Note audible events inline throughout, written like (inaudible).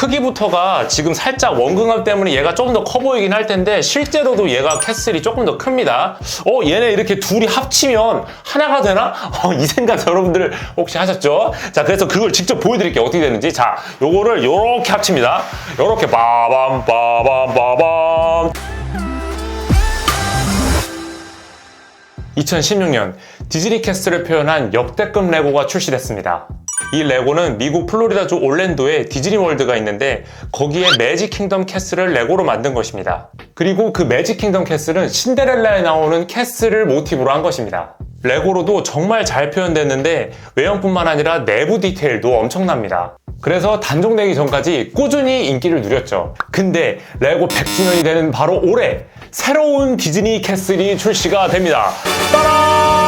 크기부터가 지금 살짝 원근감 때문에 얘가 조금 더 커 보이긴 할 텐데 실제로도 얘가 캐슬이 조금 더 큽니다. 어 얘네 이렇게 둘이 합치면 하나가 되나? 어, 이 생각 여러분들 혹시 하셨죠? 자 그래서 그걸 직접 보여드릴게요 어떻게 되는지 자 요거를 요렇게 합칩니다. 요렇게 빠밤 빠밤 빠밤 2016년 디즈니 캐슬을 표현한 역대급 레고가 출시됐습니다. 이 레고는 미국 플로리다주 올랜도에 디즈니 월드가 있는데 거기에 매직 킹덤 캐슬을 레고로 만든 것입니다. 그리고 그 매직 킹덤 캐슬은 신데렐라에 나오는 캐슬을 모티브로 한 것입니다. 레고로도 정말 잘 표현됐는데 외형뿐만 아니라 내부 디테일도 엄청납니다. 그래서 단종되기 전까지 꾸준히 인기를 누렸죠. 근데 레고 100주년이 되는 바로 올해 새로운 디즈니 캐슬이 출시가 됩니다. 따란!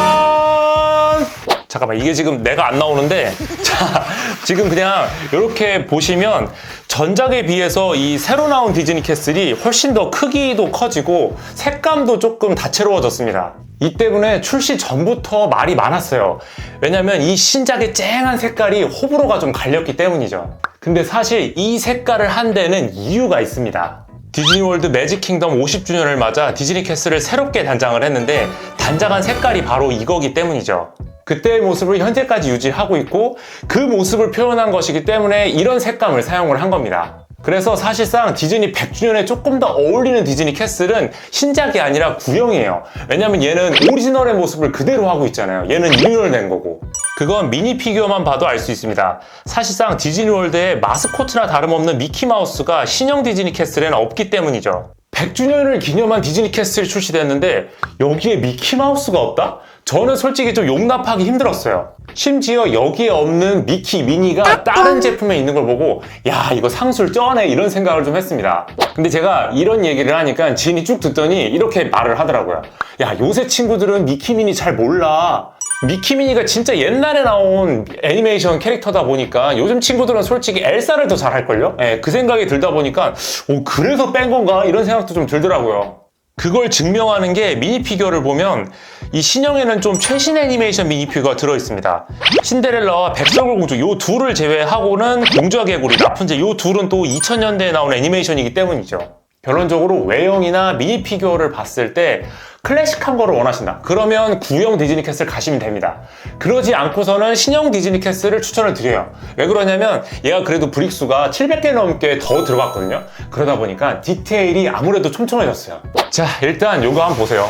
잠깐만 이게 지금 내가 안 나오는데 (laughs) 자 지금 그냥 이렇게 보시면 전작에 비해서 이 새로 나온 디즈니 캐슬이 훨씬 더 크기도 커지고 색감도 조금 다채로워졌습니다. 이 때문에 출시 전부터 말이 많았어요. 왜냐면 이 신작의 쨍한 색깔이 호불호가 좀 갈렸기 때문이죠. 근데 사실 이 색깔을 한 데는 이유가 있습니다. 디즈니월드 매직 킹덤 50주년을 맞아 디즈니 캐슬을 새롭게 단장을 했는데 단장한 색깔이 바로 이거기 때문이죠. 그때의 모습을 현재까지 유지하고 있고 그 모습을 표현한 것이기 때문에 이런 색감을 사용을 한 겁니다. 그래서 사실상 디즈니 100주년에 조금 더 어울리는 디즈니 캐슬은 신작이 아니라 구형이에요. 왜냐면 얘는 오리지널의 모습을 그대로 하고 있잖아요. 얘는 리뉴얼 된 거고. 그건 미니 피규어만 봐도 알 수 있습니다. 사실상 디즈니 월드의 마스코트나 다름없는 미키마우스가 신형 디즈니 캐슬에는 없기 때문이죠. 100주년을 기념한 디즈니 캐슬이 출시됐는데 여기에 미키마우스가 없다? 저는 솔직히 좀 용납하기 힘들었어요. 심지어 여기에 없는 미키 미니가 다른 제품에 있는 걸 보고 야 이거 상술 쩌네 이런 생각을 좀 했습니다. 근데 제가 이런 얘기를 하니까 지인이 쭉 듣더니 이렇게 말을 하더라고요. 야 요새 친구들은 미키 미니 잘 몰라. 미키미니가 진짜 옛날에 나온 애니메이션 캐릭터다 보니까 요즘 친구들은 솔직히 엘사를 더 잘할걸요? 예, 그 생각이 들다 보니까 오, 그래서 뺀 건가? 이런 생각도 좀 들더라고요. 그걸 증명하는 게 미니피규어를 보면 이 신형에는 좀 최신 애니메이션 미니피규어가 들어있습니다. 신데렐라와 백설공주 요 둘을 제외하고는 공주와 개구리, 라푼젤 요 둘은 또 2000년대에 나온 애니메이션이기 때문이죠. 결론적으로 외형이나 미니피규어를 봤을 때 클래식한 거를 원하신다. 그러면 구형 디즈니 캐슬 가시면 됩니다. 그러지 않고서는 신형 디즈니 캐슬을 추천을 드려요. 왜 그러냐면 얘가 그래도 브릭수가 700개 넘게 더 들어갔거든요. 그러다 보니까 디테일이 아무래도 촘촘해졌어요. 자, 일단 요거 한번 보세요.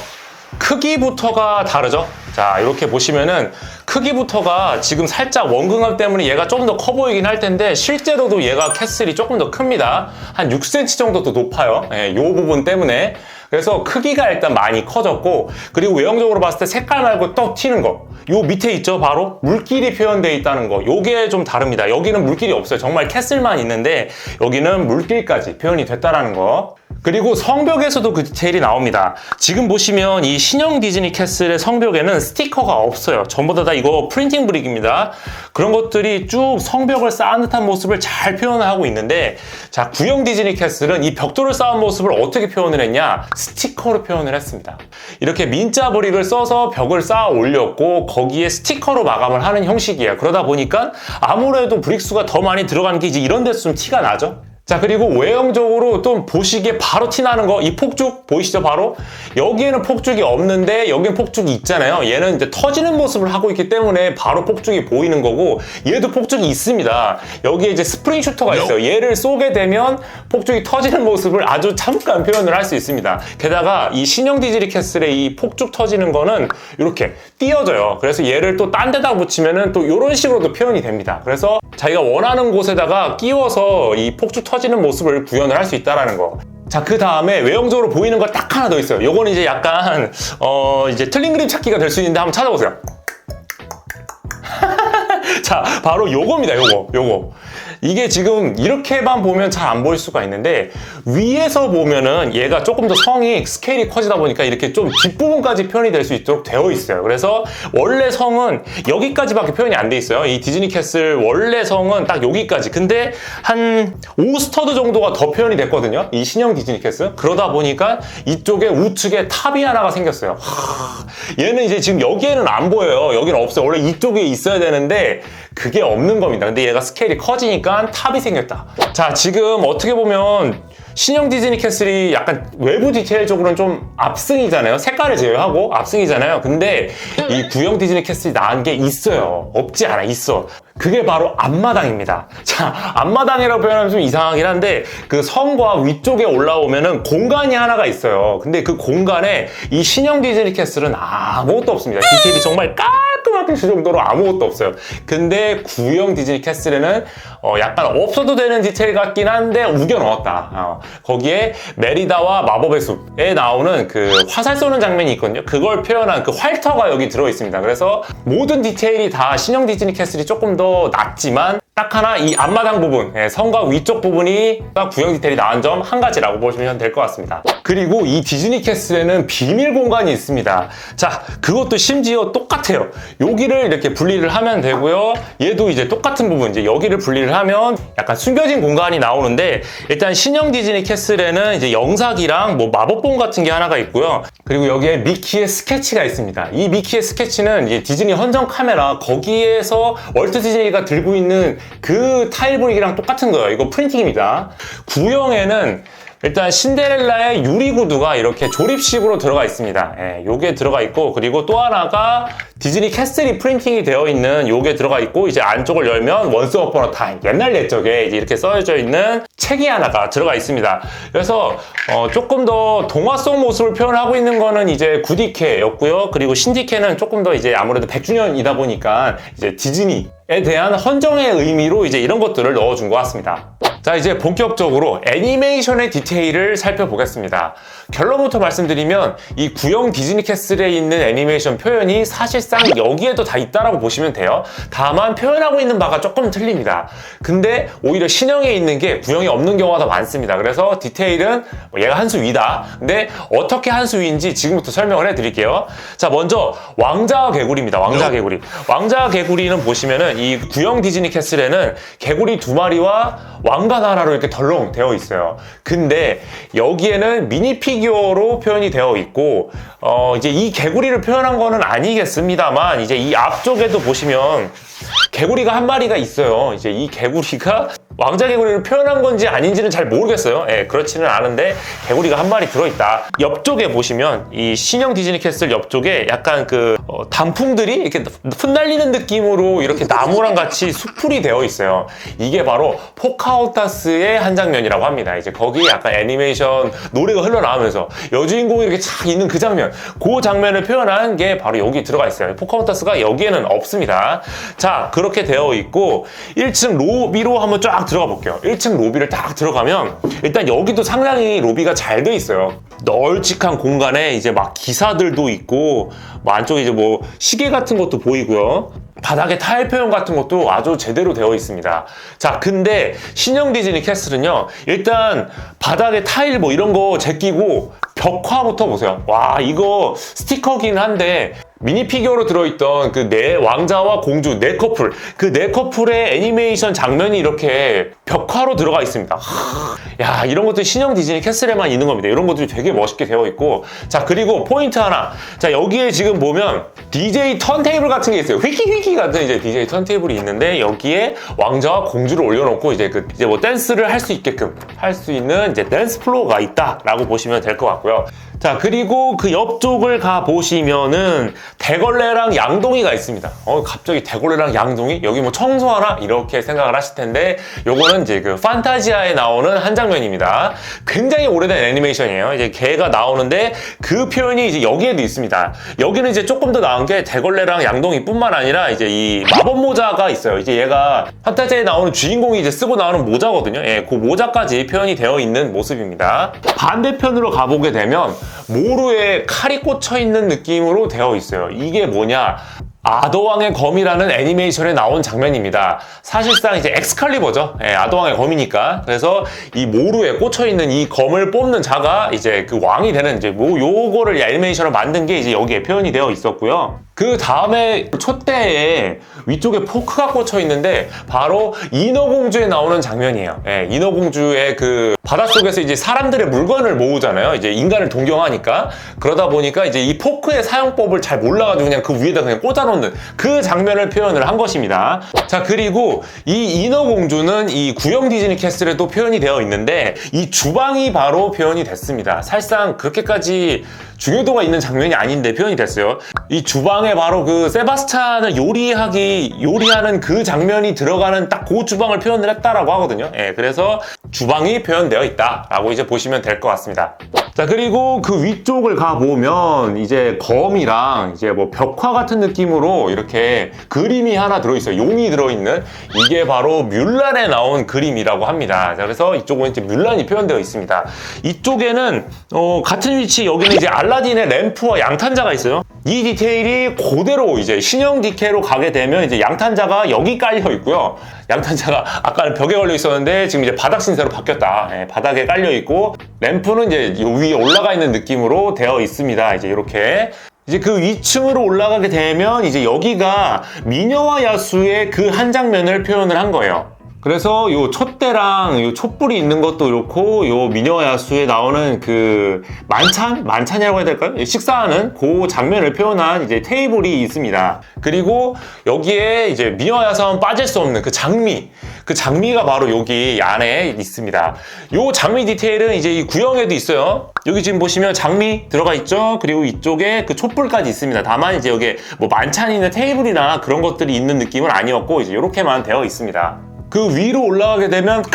크기부터가 다르죠? 자, 이렇게 보시면은 크기부터가 지금 살짝 원근감 때문에 얘가 조금 더 커 보이긴 할 텐데 실제로도 얘가 캐슬이 조금 더 큽니다. 한 6cm 정도 더 높아요. 예, 이 부분 때문에. 그래서 크기가 일단 많이 커졌고 그리고 외형적으로 봤을 때 색깔 말고 떡 튀는 거. 요 밑에 있죠 바로? 물길이 표현되어 있다는 거. 요게 좀 다릅니다. 여기는 물길이 없어요. 정말 캐슬만 있는데 여기는 물길까지 표현이 됐다라는 거 그리고 성벽에서도 그 디테일이 나옵니다. 지금 보시면 이 신형 디즈니 캐슬의 성벽에는 스티커가 없어요. 전부 다, 다 이거 프린팅 브릭입니다. 그런 것들이 쭉 성벽을 쌓은 듯한 모습을 잘 표현하고 있는데 자 구형 디즈니 캐슬은 이 벽돌을 쌓은 모습을 어떻게 표현을 했냐? 스티커로 표현을 했습니다. 이렇게 민자 브릭을 써서 벽을 쌓아 올렸고 거기에 스티커로 마감을 하는 형식이에요. 그러다 보니까 아무래도 브릭 수가 더 많이 들어가는 게 이제 이런 데서 좀 티가 나죠. 자 그리고 외형적으로 또 보시기에 바로 티나는 거 이 폭죽 보이시죠 바로? 여기에는 폭죽이 없는데 여기는 폭죽이 있잖아요. 얘는 이제 터지는 모습을 하고 있기 때문에 바로 폭죽이 보이는 거고 얘도 폭죽이 있습니다. 여기에 이제 스프링 슈터가 있어요. 얘를 쏘게 되면 폭죽이 터지는 모습을 아주 잠깐 표현을 할 수 있습니다. 게다가 이 신형 디즈리 캐슬의 이 폭죽 터지는 거는 이렇게 띄어져요. 그래서 얘를 또 딴 데다 붙이면은 또 이런 식으로도 표현이 됩니다. 그래서 자기가 원하는 곳에다가 끼워서 이 폭죽 터지는 모습을 구현을 할 수 있다라는 거. 자, 그 다음에 외형적으로 보이는 거딱 하나 더 있어요. 요거는 이제 약간, 어, 이제 틀린 그림 찾기가 될 수 있는데 한번 찾아보세요. (laughs) 자, 바로 요겁니다, 요거, 요거. 이게 지금 이렇게만 보면 잘 안 보일 수가 있는데 위에서 보면은 얘가 조금 더 성이 스케일이 커지다 보니까 이렇게 좀 뒷부분까지 표현이 될 수 있도록 되어 있어요. 그래서 원래 성은 여기까지밖에 표현이 안 돼 있어요. 이 디즈니 캐슬 원래 성은 딱 여기까지. 근데 한 5스터드 정도가 더 표현이 됐거든요. 이 신형 디즈니 캐슬. 그러다 보니까 이쪽에 우측에 탑이 하나가 생겼어요. 하, 얘는 이제 지금 여기에는 안 보여요. 여기는 없어요. 원래 이쪽에 있어야 되는데 그게 없는 겁니다. 근데 얘가 스케일이 커지니까 탑이 생겼다. 자, 지금 어떻게 보면 신형 디즈니 캐슬이 약간 외부 디테일적으로는 좀 압승이잖아요. 색깔을 제외하고 압승이잖아요. 근데 이 구형 디즈니 캐슬이 나은 게 있어요. 없지 않아, 있어. 그게 바로 앞마당입니다. 자, 앞마당이라고 표현하면 좀 이상하긴 한데 그 성과 위쪽에 올라오면은 공간이 하나가 있어요. 근데 그 공간에 이 신형 디즈니 캐슬은 아무것도 없습니다. 디테일이 정말 깔 끔하게 줄 정도로 아무것도 없어요. 근데 구형 디즈니 캐슬에는 어, 약간 없어도 되는 디테일 같긴 한데 우겨 넣었다. 어, 거기에 메리다와 마법의 숲에 나오는 그 화살 쏘는 장면이 있거든요. 그걸 표현한 그 활터가 여기 들어 있습니다. 그래서 모든 디테일이 다 신형 디즈니 캐슬이 조금 더 낮지만 딱 하나 이 앞마당 부분, 예, 성과 위쪽 부분이 딱 구형 디테일이 나은 점 한 가지라고 보시면 될 것 같습니다. 그리고 이 디즈니 캐슬에는 비밀 공간이 있습니다. 자, 그것도 심지어 똑같아요. 여기를 이렇게 분리를 하면 되고요. 얘도 이제 똑같은 부분, 이제 여기를 분리를 하면 약간 숨겨진 공간이 나오는데 일단 신형 디즈니 캐슬에는 이제 영사기랑 뭐 마법봉 같은 게 하나가 있고요. 그리고 여기에 미키의 스케치가 있습니다. 이 미키의 스케치는 이제 디즈니 헌정 카메라 거기에서 월트 디즈니가 들고 있는 그 타일 분위기랑 똑같은 거예요. 이거 프린팅입니다. 구형에는 일단 신데렐라의 유리 구두가 이렇게 조립식으로 들어가 있습니다. 예, 요게 들어가 있고 그리고 또 하나가 디즈니 캐슬이 프린팅이 되어 있는 요게 들어가 있고 이제 안쪽을 열면 원스 어퍼너 타임 옛날 옛적에 이렇게 써져 있는 책이 하나가 들어가 있습니다. 그래서 어, 조금 더 동화 속 모습을 표현하고 있는 거는 이제 구디케였고요. 그리고 신디케는 조금 더 이제 아무래도 100주년이다 보니까 이제 디즈니 에 대한 헌정의 의미로 이제 이런 것들을 넣어준 것 같습니다. 자 이제 본격적으로 애니메이션의 디테일을 살펴보겠습니다. 결론부터 말씀드리면 이 구형 디즈니 캐슬에 있는 애니메이션 표현이 사실상 여기에도 다 있다라고 보시면 돼요. 다만 표현하고 있는 바가 조금 틀립니다. 근데 오히려 신형에 있는 게 구형이 없는 경우가 더 많습니다. 그래서 디테일은 뭐 얘가 한 수 위다. 근데 어떻게 한 수 위인지 지금부터 설명을 해드릴게요. 자 먼저 왕자와 개구리입니다. 왕자와 개구리. 왕자와 개구리는 보시면은 이 구형 디즈니 캐슬에는 개구리 두 마리와 왕관 하나로 이렇게 덜렁 되어 있어요. 근데 여기에는 미니 피규어로 표현이 되어 있고 어 이제 이 개구리를 표현한 거는 아니겠습니다만 이제 이 앞쪽에도 보시면 개구리가 한 마리가 있어요. 이제 이 개구리가 왕자 개구리를 표현한 건지 아닌지는 잘 모르겠어요. 예, 그렇지는 않은데 개구리가 한 마리 들어있다. 옆쪽에 보시면 이 신형 디즈니 캐슬 옆쪽에 약간 그 어, 단풍들이 이렇게 흩날리는 느낌으로 이렇게 나무랑 같이 수풀이 되어 있어요. 이게 바로 포카오타스의 한 장면이라고 합니다. 이제 거기에 약간 애니메이션 노래가 흘러나오면서 여주인공이 이렇게 착 있는 그 장면, 그 장면을 표현한 게 바로 여기 들어가 있어요. 포카오타스가 여기에는 없습니다. 자, 그렇게 되어 있고 1층 로비로 한번 쫙 들어가 볼게요. 1층 로비를 딱 들어가면 일단 여기도 상당히 로비가 잘 돼 있어요. 널찍한 공간에 이제 막 기사들도 있고 뭐 안쪽에 이제 뭐 시계 같은 것도 보이고요. 바닥에 타일 표현 같은 것도 아주 제대로 되어 있습니다. 자, 근데 신형 디즈니 캐슬은요, 일단 바닥에 타일 뭐 이런 거 제끼고 벽화부터 보세요. 와, 이거 스티커긴 한데 미니 피규어로 들어있던 그 네 왕자와 공주 네 커플 그 네 커플의 애니메이션 장면이 이렇게 벽화로 들어가 있습니다. 하, 야 이런 것들 신형 디즈니 캐슬에만 있는 겁니다. 이런 것들이 되게 멋있게 되어 있고 자 그리고 포인트 하나 자 여기에 지금 보면 DJ 턴테이블 같은 게 있어요. 휘키 휘키 같은 이제 DJ 턴테이블이 있는데 여기에 왕자와 공주를 올려놓고 이제 그 이제 뭐 댄스를 할 수 있게끔 할 수 있는 이제 댄스 플로어가 있다라고 보시면 될 것 같고요. 자 그리고 그 옆쪽을 가 보시면은 대걸레랑 양동이가 있습니다. 어 갑자기 대걸레랑 양동이 여기 뭐 청소하나 이렇게 생각을 하실 텐데 요거는 이제 그 판타지아에 나오는 한 장면입니다. 굉장히 오래된 애니메이션이에요. 이제 개가 나오는데 그 표현이 이제 여기에도 있습니다. 여기는 이제 조금 더 나은 게 대걸레랑 양동이 뿐만 아니라 이제 이 마법 모자가 있어요. 이제 얘가 판타지아에 나오는 주인공이 이제 쓰고 나오는 모자거든요. 예, 그 모자까지 표현이 되어 있는 모습입니다. 반대편으로 가보게 되면 모루에 칼이 꽂혀 있는 느낌으로 되어 있어요. 이게 뭐냐? 아더왕의 검이라는 애니메이션에 나온 장면입니다. 사실상 이제 엑스칼리버죠. 예, 아더왕의 검이니까. 그래서 이 모루에 꽂혀 있는 이 검을 뽑는 자가 이제 그 왕이 되는 이제 뭐 요거를 애니메이션을 만든 게 이제 여기에 표현이 되어 있었고요. 그 다음에 촛대에 위쪽에 포크가 꽂혀 있는데 바로 인어공주에 나오는 장면이에요. 예, 인어공주의 그 바닷속에서 이제 사람들의 물건을 모으잖아요. 이제 인간을 동경하니까 그러다 보니까 이제 이 포크의 사용법을 잘 몰라가지고 그냥 그 위에다 그냥 꽂아놓는 그 장면을 표현을 한 것입니다. 자 그리고 이 인어공주는 이 구형 디즈니 캐슬에도 표현이 되어 있는데 이 주방이 바로 표현이 됐습니다. 사실상 그렇게까지 중요도가 있는 장면이 아닌데 표현이 됐어요. 이 주방에 바로 그 세바스찬을 요리하기 요리하는 그 장면이 들어가는 딱 그 주방을 표현을 했다라고 하거든요. 예, 그래서 주방이 표현되어 있다라고 이제 보시면 될 것 같습니다. 자 그리고 그 위쪽을 가 보면 이제 검이랑 이제 뭐 벽화 같은 느낌으로 이렇게 그림이 하나 들어있어요. 용이 들어있는 이게 바로 뮬란에 나온 그림이라고 합니다. 자, 그래서 이쪽은 이제 뮬란이 표현되어 있습니다. 이쪽에는 어, 같은 위치 여기는 이제 알라 딘의 램프와 양탄자가 있어요. 이 디테일이 그대로 이제 신형 디케로 가게 되면 이제 양탄자가 여기 깔려 있고요. 양탄자가 아까는 벽에 걸려 있었는데 지금 이제 바닥 신세로 바뀌었다. 예, 바닥에 깔려 있고 램프는 이제 요 위에 올라가 있는 느낌으로 되어 있습니다. 이제 이렇게 이제 그 위층으로 올라가게 되면 이제 여기가 미녀와 야수의 그 한 장면을 표현을 한 거예요. 그래서 요 촛대랑 요 촛불이 있는 것도 그렇고 요 미녀와 야수에 나오는 그 만찬? 만찬이라고 해야 될까요? 식사하는 그 장면을 표현한 이제 테이블이 있습니다. 그리고 여기에 이제 미녀와 야수 하면 빠질 수 없는 그 장미. 그 장미가 바로 여기 안에 있습니다. 요 장미 디테일은 이제 이 구형에도 있어요. 여기 지금 보시면 장미 들어가 있죠. 그리고 이쪽에 그 촛불까지 있습니다. 다만 이제 여기에 뭐 만찬이나 테이블이나 그런 것들이 있는 느낌은 아니었고 이제 이렇게만 되어 있습니다. 그 위로 올라가게 되면 크,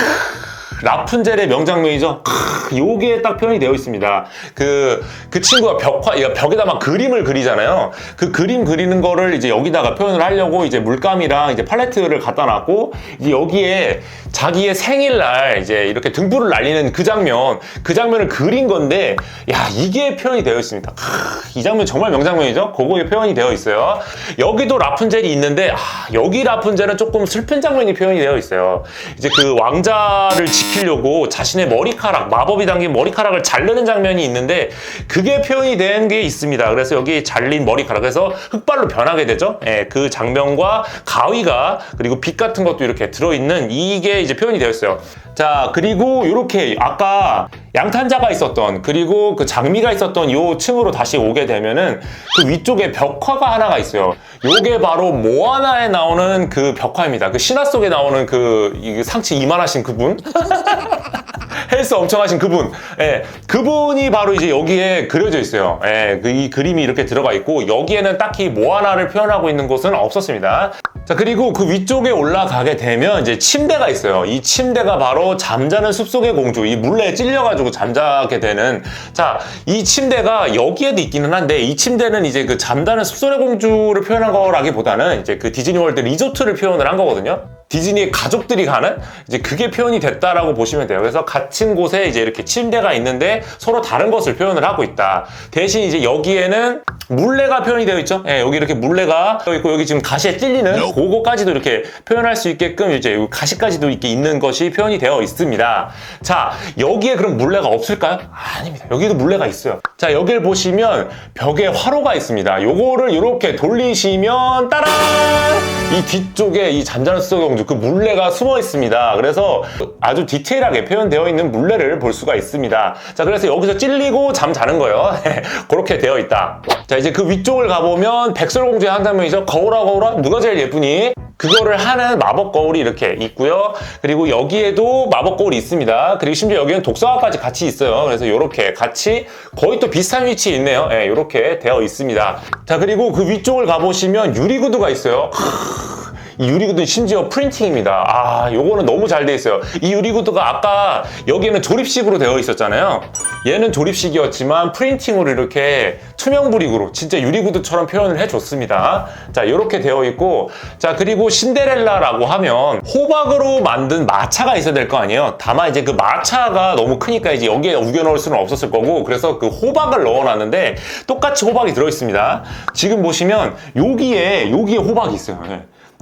라푼젤의 명장면이죠. 크, 요게 딱 표현이 되어 있습니다. 그, 그 친구가 벽화, 벽에다 막 그림을 그리잖아요. 그 그림 그리는 거를 이제 여기다가 표현을 하려고 이제 물감이랑 이제 팔레트를 갖다 놨고, 이제 여기에 자기의 생일날 이제 이렇게 등불을 날리는 그 장면, 그 장면을 그린 건데, 야, 이게 표현이 되어 있습니다. 크, 이 장면 정말 명장면이죠? 그거에 표현이 되어 있어요. 여기도 라푼젤이 있는데, 아, 여기 라푼젤은 조금 슬픈 장면이 표현이 되어 있어요. 이제 그 왕자를 지 키려고 자신의 머리카락, 마법이 담긴 머리카락을 자르는 장면이 있는데, 그게 표현이 된 게 있습니다. 그래서 여기 잘린 머리카락, 그래서 흑발로 변하게 되죠? 예, 그 장면과 가위가, 그리고 빛 같은 것도 이렇게 들어있는 이게 이제 표현이 되어 있어요. 자, 그리고 이렇게 아까 양탄자가 있었던 그리고 그 장미가 있었던 요 층으로 다시 오게 되면은 그 위쪽에 벽화가 하나가 있어요. 요게 바로 모아나에 나오는 그 벽화입니다. 그 신화 속에 나오는 그이 상치 이만하신 그분. (laughs) 헬스 엄청 하신 그분. 예, 그분이 바로 이제 여기에 그려져 있어요. 예, 그 이 그림이 이렇게 들어가 있고 여기에는 딱히 모아나를 표현하고 있는 곳은 없었습니다. 자, 그리고 그 위쪽에 올라가게 되면 이제 침대가 있어요. 이 침대가 바로 잠자는 숲속의 공주. 이 물레에 찔려가지고 잠자게 되는. 자, 이 침대가 여기에도 있기는 한데 이 침대는 이제 그 잠자는 숲속의 공주를 표현한 거라기보다는 이제 그 디즈니 월드 리조트를 표현을 한 거거든요. 디즈니의 가족들이 가는 이제 그게 표현이 됐다라고 보시면 돼요. 그래서 같은 곳에 이제 이렇게 침대가 있는데 서로 다른 것을 표현을 하고 있다. 대신 이제 여기에는 물레가 표현이 되어 있죠. 예, 여기 이렇게 물레가 되어 있고 여기 지금 가시에 찔리는 그거까지도 이렇게 표현할 수 있게끔 이제 여기 가시까지도 이렇게 있는 것이 표현이 되어 있습니다. 자, 여기에 그럼 물레가 없을까요? 아닙니다. 여기도 물레가 있어요. 자, 여기를 보시면 벽에 화로가 있습니다. 요거를 이렇게 돌리시면 따란! 이 뒤쪽에 이 잔잔한 수도경 주 그 물레가 숨어 있습니다. 그래서 아주 디테일하게 표현되어 있는 물레를 볼 수가 있습니다. 자, 그래서 여기서 찔리고 잠 자는 거예요. (laughs) 그렇게 되어 있다. 자, 이제 그 위쪽을 가보면 백설공주의 한 장면이죠. 거울아, 거울아, 누가 제일 예쁘니? 그거를 하는 마법 거울이 이렇게 있고요. 그리고 여기에도 마법 거울이 있습니다. 그리고 심지어 여기는 독서화까지 같이 있어요. 그래서 이렇게 같이 거의 또 비슷한 위치에 있네요. 예, 이렇게 되어 있습니다. 자, 그리고 그 위쪽을 가보시면 유리구두가 있어요. 이 유리구두 심지어 프린팅입니다. 아, 요거는 너무 잘 돼 있어요. 이 유리구두가 아까 여기는 조립식으로 되어 있었잖아요. 얘는 조립식이었지만 프린팅으로 이렇게 투명 브릭으로 진짜 유리구두처럼 표현을 해줬습니다. 자, 이렇게 되어 있고, 자, 그리고 신데렐라라고 하면 호박으로 만든 마차가 있어야 될 거 아니에요. 다만 이제 그 마차가 너무 크니까 이제 여기에 우겨 넣을 수는 없었을 거고, 그래서 그 호박을 넣어 놨는데 똑같이 호박이 들어 있습니다. 지금 보시면 여기에, 여기에 호박이 있어요.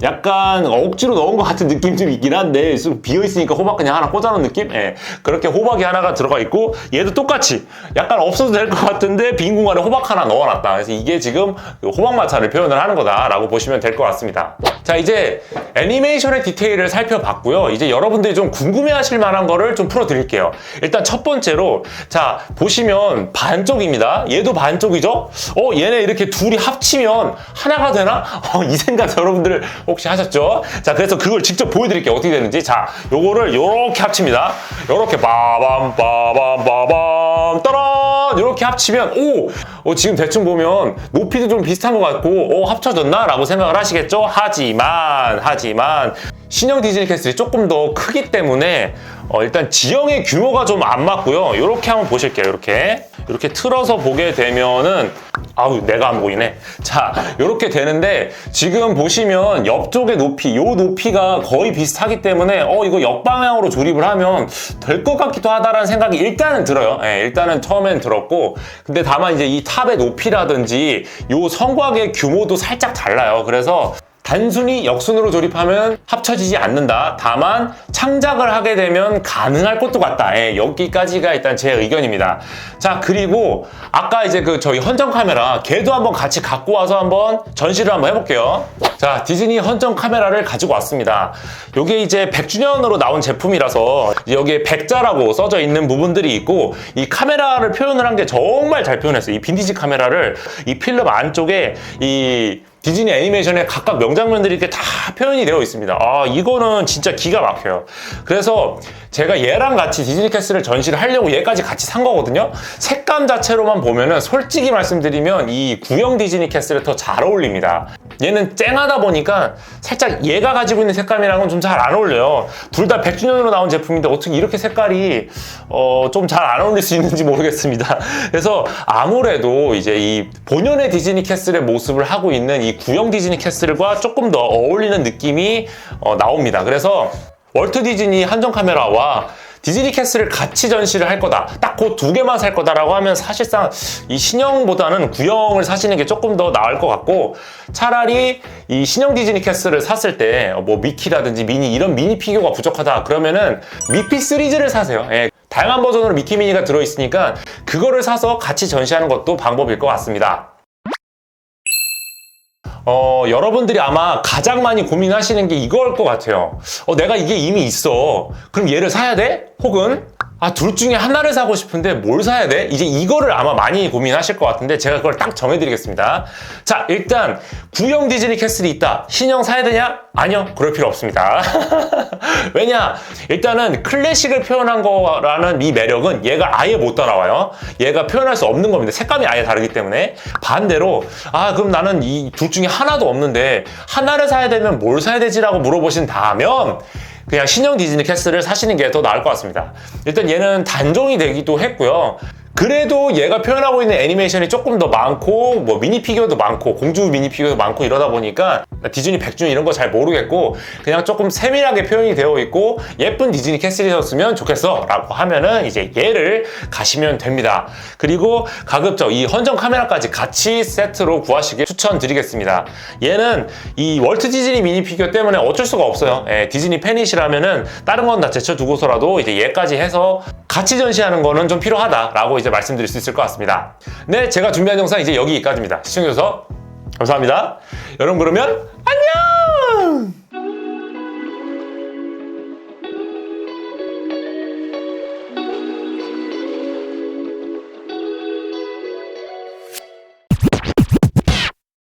예. 약간 억지로 넣은 것 같은 느낌 좀 있긴 한데 좀 비어 있으니까 호박 그냥 하나 꽂아놓은 느낌? 예. 그렇게 호박이 하나가 들어가 있고 얘도 똑같이 약간 없어도 될 것 같은데 빈 공간에 호박 하나 넣어놨다. 그래서 이게 지금 그 호박 마차를 표현을 하는 거다라고 보시면 될 것 같습니다. 자 이제 애니메이션의 디테일을 살펴봤고요. 이제 여러분들이 좀 궁금해하실 만한 거를 좀 풀어드릴게요. 일단 첫 번째로 자 보시면 반쪽입니다. 얘도 반쪽이죠? 어 얘네 이렇게 둘이 합치면 하나가 되나? 어, 이 생각 여러분들 혹시 하셨죠? 자 그래서 그걸 직접 보여드릴게요. 어떻게 되는지. 자 요거를 요렇게 합칩니다. 요렇게 빠밤 빠밤 빠밤 따란 이렇게 합치면 오 어, 지금 대충 보면 높이도 좀 비슷한 것 같고 어, 합쳐졌나? 라고 생각을 하시겠죠? 하지만 하지만 신형 디즈니 캐슬이 조금 더 크기 때문에 어, 일단 지형의 규모가 좀 안 맞고요. 이렇게 한번 보실게요. 이렇게 이렇게 틀어서 보게 되면은 아우 내가 안 보이네. 자 이렇게 되는데 지금 보시면 옆쪽의 높이 요 높이가 거의 비슷하기 때문에 어 이거 역방향으로 조립을 하면 될 것 같기도 하다라는 생각이 일단은 들어요. 예, 일단은 처음엔 들었고 근데 다만 이제 이 탑의 높이라든지 요 성곽의 규모도 살짝 달라요. 그래서 단순히 역순으로 조립하면 합쳐지지 않는다. 다만 창작을 하게 되면 가능할 것도 같다. 예, 여기까지가 일단 제 의견입니다. 자 그리고 아까 이제 그 저희 헌정 카메라 걔도 한번 같이 갖고 와서 한번 전시를 한번 해볼게요. 자 디즈니 헌정 카메라를 가지고 왔습니다. 이게 이제 100주년으로 나온 제품이라서 여기에 백자라고 써져 있는 부분들이 있고 이 카메라를 표현을 한 게 정말 잘 표현했어요. 이 빈티지 카메라를 이 필름 안쪽에 이 디즈니 애니메이션의 각각 명장면들이 이렇게 다 표현이 되어 있습니다. 아, 이거는 진짜 기가 막혀요. 그래서 제가 얘랑 같이 디즈니 캐슬을 전시를 하려고 얘까지 같이 산 거거든요. 색감 자체로만 보면은 솔직히 말씀드리면 이 구형 디즈니 캐슬에 더 잘 어울립니다. 얘는 쨍하다 보니까 살짝 얘가 가지고 있는 색감이랑은 좀 잘 안 어울려요. 둘 다 100주년으로 나온 제품인데 어떻게 이렇게 색깔이 어, 좀 잘 안 어울릴 수 있는지 모르겠습니다. (laughs) 그래서 아무래도 이제 이 본연의 디즈니 캐슬의 모습을 하고 있는 이 구형 디즈니 캐슬과 조금 더 어울리는 느낌이 어, 나옵니다. 그래서 월트 디즈니 한정 카메라와 디즈니 캐슬을 같이 전시를 할 거다. 딱 그 두 개만 살 거다라고 하면 사실상 이 신형보다는 구형을 사시는 게 조금 더 나을 것 같고 차라리 이 신형 디즈니 캐슬을 샀을 때 뭐 미키라든지 미니 이런 미니 피규어가 부족하다 그러면은 미피 시리즈를 사세요. 예. 다양한 버전으로 미키 미니가 들어있으니까 그거를 사서 같이 전시하는 것도 방법일 것 같습니다. 어, 여러분들이 아마 가장 많이 고민하시는 게 이걸 것 같아요. 어, 내가 이게 이미 있어. 그럼 얘를 사야 돼? 혹은 아, 둘 중에 하나를 사고 싶은데 뭘 사야 돼? 이제 이거를 아마 많이 고민하실 것 같은데 제가 그걸 딱 정해드리겠습니다. 자, 일단 구형 디즈니 캐슬이 있다. 신형 사야 되냐? 아니요. 그럴 필요 없습니다. (laughs) 왜냐? 일단은 클래식을 표현한 거라는 이 매력은 얘가 아예 못 따라와요. 얘가 표현할 수 없는 겁니다. 색감이 아예 다르기 때문에. 반대로 아, 그럼 나는 이 둘 중에 하나도 없는데 하나를 사야 되면 뭘 사야 되지라고 물어보신다면 그냥 신형 디즈니 캐슬을 사시는 게 더 나을 것 같습니다. 일단 얘는 단종이 되기도 했고요. 그래도 얘가 표현하고 있는 애니메이션이 조금 더 많고 뭐 미니 피규어도 많고 공주 미니 피규어도 많고 이러다 보니까 디즈니 백준 이런 거 잘 모르겠고 그냥 조금 세밀하게 표현이 되어 있고 예쁜 디즈니 캐슬이었으면 좋겠어 라고 하면은 이제 얘를 가시면 됩니다 그리고 가급적 이 헌정 카메라까지 같이 세트로 구하시길 추천드리겠습니다 얘는 이 월트 디즈니 미니 피규어 때문에 어쩔 수가 없어요 예, 디즈니 팬이시라면은 다른 건 다 제쳐두고서라도 이제 얘까지 해서 같이 전시하는 거는 좀 필요하다 라고 이제 말씀드릴 수 있을 것 같습니다. 네, 제가 준비한 영상 이제 여기까지입니다. 시청해주셔서 감사합니다. 여러분 그러면 안녕!